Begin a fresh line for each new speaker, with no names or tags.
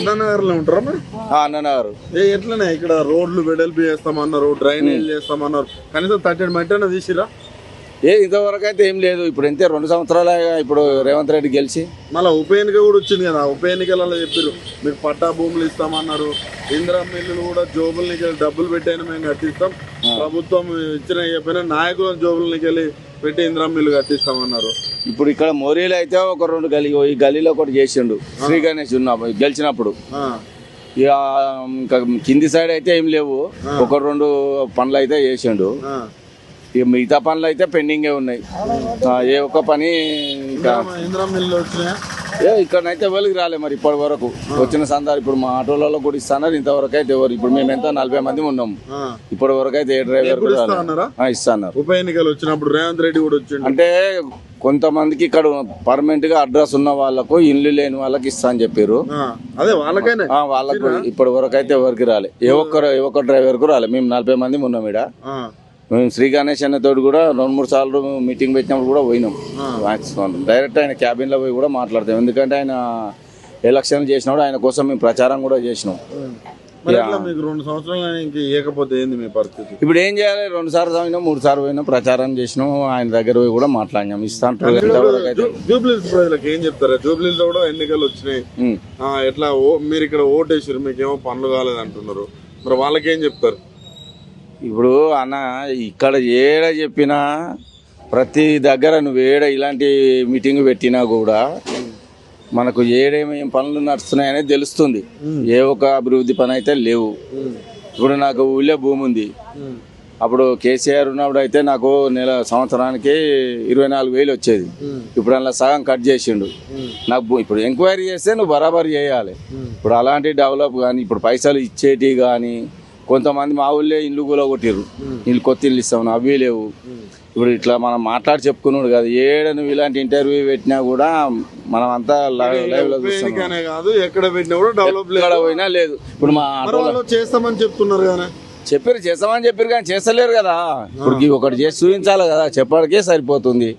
అన్నానగర్లో ఉంటారా మరి
అన్నగారు
ఏ ఎట్లనే ఇక్కడ రోడ్లు వెడల్పు చేస్తామన్నారు డ్రైనేజ్ చేస్తామన్నారు. కనీసం తట్టడి మట్టి తీసిరా?
ఏ ఇంతవరకు అయితే ఏం లేదు. ఇప్పుడు ఎంతే రెండు సంవత్సరాలు ఇప్పుడు రేవంత్ రెడ్డి గెలిచి.
మళ్ళీ ఉప ఎన్నిక కూడా వచ్చింది కదా ఉప ఎన్నికలలో చెప్పారు మీకు పట్టా భూములు ఇస్తామన్నారు. ఇందిరా మిల్లులు కూడా జోబులకి వెళ్ళి డబ్బులు పెట్టైనా మేము కట్టిస్తాం. ప్రభుత్వం ఇచ్చిన చెప్పిన నాయకుల జోబులకి వెళ్ళి పెట్టి ఇందిరా మిల్లు కట్టిస్తామన్నారు.
ఇప్పుడు ఇక్కడ మోరీలో అయితే ఒక రెండు గలీ ఈ గలీలో ఒకటి చేసిండు. శ్రీ గణేష్ ఉన్న గెలిచినప్పుడు. ఇక ఇంకా కింది సైడ్ అయితే ఏం లేవు. ఒక రెండు పనులు అయితే చేసిండు. ఇక మిగతా పనులు అయితే పెండింగే ఉన్నాయి. ఏ ఒక్క పని ఇంకా ఏ ఇక్కడనైతే ఎవరికి రాలే మరి ఇప్పటి వరకు. వచ్చిన సందాలు ఇప్పుడు మా ఆటోలలో కూడా ఇస్తున్నారు. ఇంతవరకు అయితే ఎవరు ఇప్పుడు మేము ఎంత? నలభై మంది ఉన్నాం. ఇప్పటి వరకు అయితే ఏ డ్రైవర్ కూడా రాలే.
అన్నారా
ఆ, ఇస్తున్నారు.
ఉప ఎన్నికలు వచ్చినప్పుడు రేవంత్ రెడ్డి కూడా వచ్చిండు.
అంటే కొంతమందికి ఇక్కడ పర్మనెంట్గా అడ్రస్ ఉన్న వాళ్ళకు ఇల్లు లేని వాళ్ళకి ఇస్తా అని చెప్పారు.
ఆ, అదే వాళ్ళకైనా.
ఆ, వాళ్ళకు ఇప్పటి వరకు అయితే ఎవరికి రాలే. ఏ ఒక్కరు ఏ ఒక్క డ్రైవర్కు రాలే. మేము నలభై మంది ఉన్నాం ఇక్కడ
ఆ,
మేము శ్రీ గణేష్ అన్న తోటి కూడా రెండు మూడు సార్లు మీటింగ్ పెట్టినప్పుడు కూడా పోయినాం. మ్యాక్సిమం డైరెక్ట్ ఆయన క్యాబిన్లో పోయి కూడా మాట్లాడతాం. ఎందుకంటే ఆయన ఎలక్షన్ చేసినప్పుడు ఆయన కోసం మేము ప్రచారం కూడా చేసినాం.
మీకు రెండు సంవత్సరాలు ఏంది మీ పరిస్థితి?
ఇప్పుడు ఏం చేయాలి? రెండు సార్లు పోయినాం మూడు సార్లు పోయినాం ప్రచారం చేసినాం ఆయన దగ్గర పోయి కూడా మాట్లాడినాం. అయితే.
జూబ్లీస్ ప్రజలకు ఏం చెప్తారా? జూబ్లీస్లో కూడా ఎన్నికలు వచ్చినాయి. ఎట్లా ఓ మీరు ఇక్కడ ఓటేసారు మీకేమో పనులు కాలేదు అంటున్నారు మరి వాళ్ళకేం చెప్తారు?
ఇప్పుడు అన్న ఇక్కడ ఏడ చెప్పినా ప్రతి దగ్గర నువ్వు ఏడ ఇలాంటి మీటింగ్ పెట్టినా కూడా మనకు ఏడేమేం పనులు నడుస్తున్నాయనేది తెలుస్తుంది. ఏ ఒక్క అభివృద్ధి పని అయితే లేవు. ఇప్పుడు నాకు ఊళ్ళో భూమి ఉంది. అప్పుడు కేసీఆర్ ఉన్నప్పుడు అయితే నాకు నెల సంవత్సరానికి ఇరవై నాలుగు వేలు వచ్చేది. ఇప్పుడు అలా సగం కట్ చేసిండు. నాకు ఇప్పుడు ఎంక్వైరీ చేస్తే నువ్వు బరాబర్ చేయాలి. ఇప్పుడు అలాంటి డెవలప్ కానీ ఇప్పుడు పైసలు ఇచ్చేటి కానీ కొంతమంది మా ఊళ్ళో ఇల్లు కూడా కొట్టిర్రు ఇల్లు కొత్త ఇల్లు ఇస్తాం అవి లేవు. ఇప్పుడు ఇట్లా మనం మాట్లాడి చెప్పుకున్నాడు కదా ఏడ నువ్వు ఇలాంటి ఇంటర్వ్యూ పెట్టినా కూడా మనం అంతా
లైవ్లో కాదు ఎక్కడ పెట్టినా కూడా డెవలప్
ఎక్కడ పోయినా లేదు. ఇప్పుడు మా
చేస్తామని చెప్తున్నారు కానీ
చెప్పారు చేస్తామని చెప్పారు కానీ చేస్తలేరు కదా. ఇప్పుడు ఒకటి చేసి చూపించాలి కదా చెప్పడానికే సరిపోతుంది.